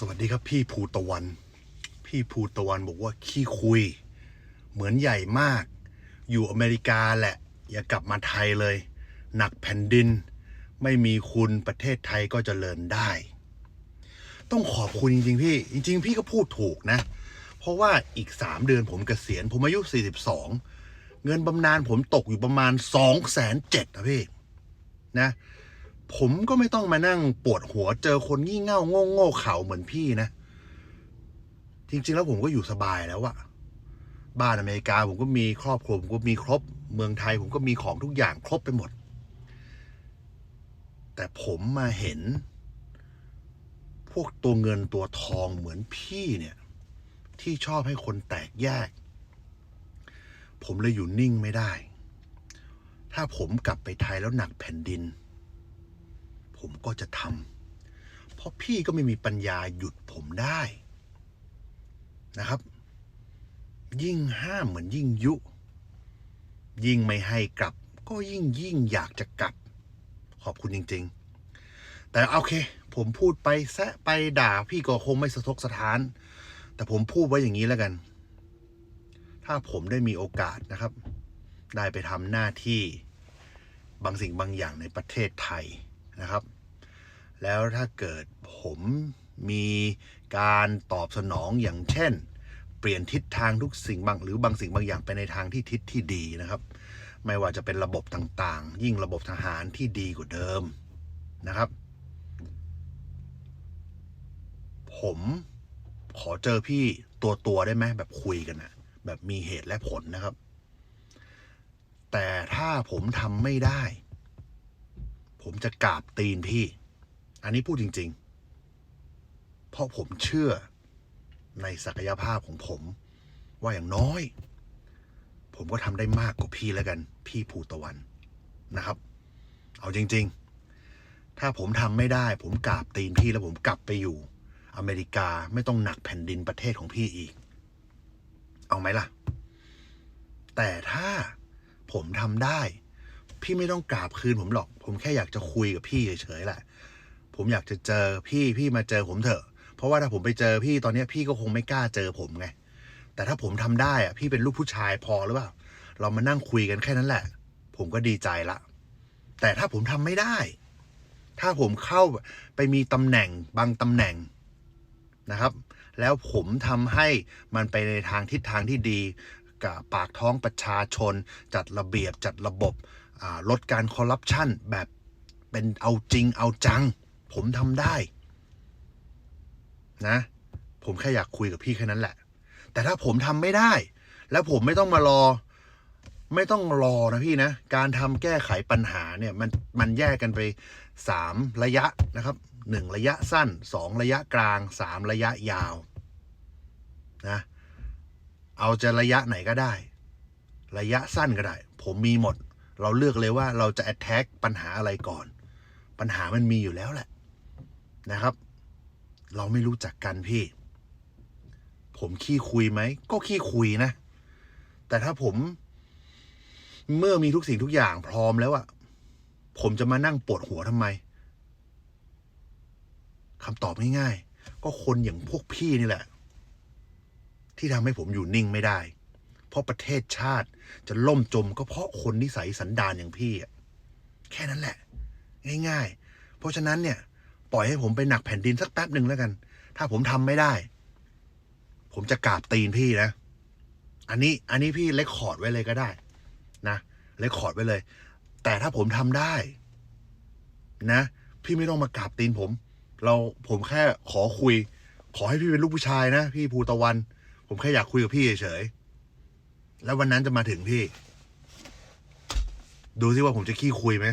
สวัสดีครับพี่ภูตะวัน พี่ภูตะวันบอกว่าขี้คุย เหมือนใหญ่มาก อยู่อเมริกาแหละ อย่ากลับมาไทยเลย หนักแผ่นดิน ไม่มีคุณประเทศไทยก็จเจริญได้ ต้องขอบคุณจริงๆพี่ จริง ๆ พี่ก็พูดถูกนะ เพราะว่าอีกสามเดือนผมเกษียณ ผมอายุ 42 เงินบำนาญผมตกอยู่ประมาณ2องแสนเจ็ดนะพี่นะ ผมก็ไม่ต้องมานั่งปวดหัวเจอคนงี่เง่าโง่โง่เข่าเหมือนพี่นะ จริง ๆ แล้วผมก็อยู่สบายแล้วอะบ้านอเมริกาผมก็มีครอบครัวผมก็มีครบ เมืองไทยผมก็มีของทุกอย่างครบไปหมด แต่ผมมาเห็น พวกตัวเงินตัวทองเหมือนพี่เนี่ย ที่ชอบให้คนแตกแยก ผมเลยอยู่นิ่งไม่ได้ ถ้าผมกลับไปไทยแล้วหนักแผ่นดิน ผมก็จะทำเพราะพี่ก็ไม่มีปัญญาหยุดผมได้นะครับ ยิ่งห้ามเหมือนยิ่งยุ ยิ่งไม่ให้กลับ ก็ยิ่งยิ่งอยากจะกลับ ขอบคุณจริง ๆ แต่โอเค ผมพูดไปแซะไปด่าพี่ก็คงไม่สะทกสะท้าน แต่ผมพูดไว้อย่างนี้แล้วกัน ถ้าผมได้มีโอกาสนะครับ ได้ไปทำหน้าที่บางสิ่งบางอย่างในประเทศไทย นะครับ แล้วถ้าเกิดผมมีการตอบสนองอย่างเช่น เปลี่ยนทิศทางทุกสิ่งบางหรือบางสิ่งบางอย่างไปในทางที่ทิศที่ดีนะครับ ไม่ว่าจะเป็นระบบต่างๆ ยิ่งระบบทหารที่ดีกว่าเดิมนะครับ ผมขอเจอพี่ตัวตัวได้ไหมแบบคุยกันนะแบบมีเหตุและผลนะครับ แต่ถ้าผมทำไม่ได้ ผมจะกราบตีนพี่ อันนี้พูดจริง ๆ เพราะผมเชื่อในศักยภาพของผม ว่าอย่างน้อย ผมก็ทำได้มากกว่าพี่แล้วกัน พี่ภูตะวันนะครับ เอาจริง ๆ ถ้าผมทำไม่ได้ ผมกราบตีนพี่แล้วผมกลับไปอยู่ อเมริกาไม่ต้องหนักแผ่นดินประเทศของพี่อีก เอาไหมล่ะ แต่ถ้าผมทำได้ พี่ไม่ต้องกราบคืนผมหรอก ผมแค่อยากจะคุยกับพี่เฉยๆแหละ ผมอยากจะเจอพี่พี่มาเจอผมเถอะ เพราะว่าถ้าผมไปเจอพี่ตอนนี้พี่ก็คงไม่กล้าเจอผมไง แต่ถ้าผมทำได้อะพี่เป็นลูกผู้ชายพอหรือเปล่า เรามานั่งคุยกันแค่นั้นแหละ ผมก็ดีใจละ แต่ถ้าผมทำไม่ได้ ถ้าผมเข้าไปมีตำแหน่งบางตำแหน่งนะครับ แล้วผมทำให้มันไปในทางทิศทางที่ดีกับปากท้องประชาชน จัดระเบียบจัดระบบ ลดการคอร์รัปชันแบบเป็นเอาจริงเอาจัง ผมทำได้ นะ ผมแค่อยากคุยกับพี่แค่นั้นแหละ แต่ถ้าผมทำไม่ได้ แล้วผมไม่ต้องมารอ ไม่ต้องรอนะพี่นะ การทำแก้ไขปัญหาเนี่ย มันมันแยกกันไปสามระยะนะครับหนึ่งระยะสั้นสองระยะกลางสามระยะยาว นะ เอาจะระยะไหนก็ได้ ระยะสั้นก็ได้ ผมมีหมด เราเลือกเลยว่าเราจะ attack ปัญหาอะไรก่อน ปัญหามันมีอยู่แล้วแหละนะครับ เราไม่รู้จักกันพี่ ผมขี้คุยไหม ก็ขี้คุยนะ แต่ถ้าผม เมื่อมีทุกสิ่งทุกอย่างพร้อมแล้วอะผมจะมานั่งปวดหัวทำไมคำตอบง่ายๆ ก็คนอย่างพวกพี่นี่แหละ ที่ทำให้ผมอยู่นิ่งไม่ได้ ราะประเทศชาติ จะล่มจมก็เพราะคนนิสัยสันดานอย่างพี่อะแค่นั้นแหละ ง่าย ๆ เพราะฉะนั้นเนี่ย ปล่อยให้ผมไปหนักแผ่นดินสักแป๊บหนึ่งแล้วกัน ถ้าผมทำไม่ได้ ผมจะกราบตีนพี่นะ อันนี้อันนี้พี่เลคคอร์ดไว้เลยก็ได้ นะเลคคอร์ดไว้เลย แต่ถ้าผมทำได้ นะ พี่ไม่ต้องมากราบตีนผม เราผมแค่ขอคุย ขอให้พี่เป็นลูกผู้ชายนะ พี่ภูตะวัน ผมแค่อยากคุยกับพี่เฉยๆ แล้ววันนั้นจะมาถึงพี่ ดูซิว่าผมจะขี้คุยไหม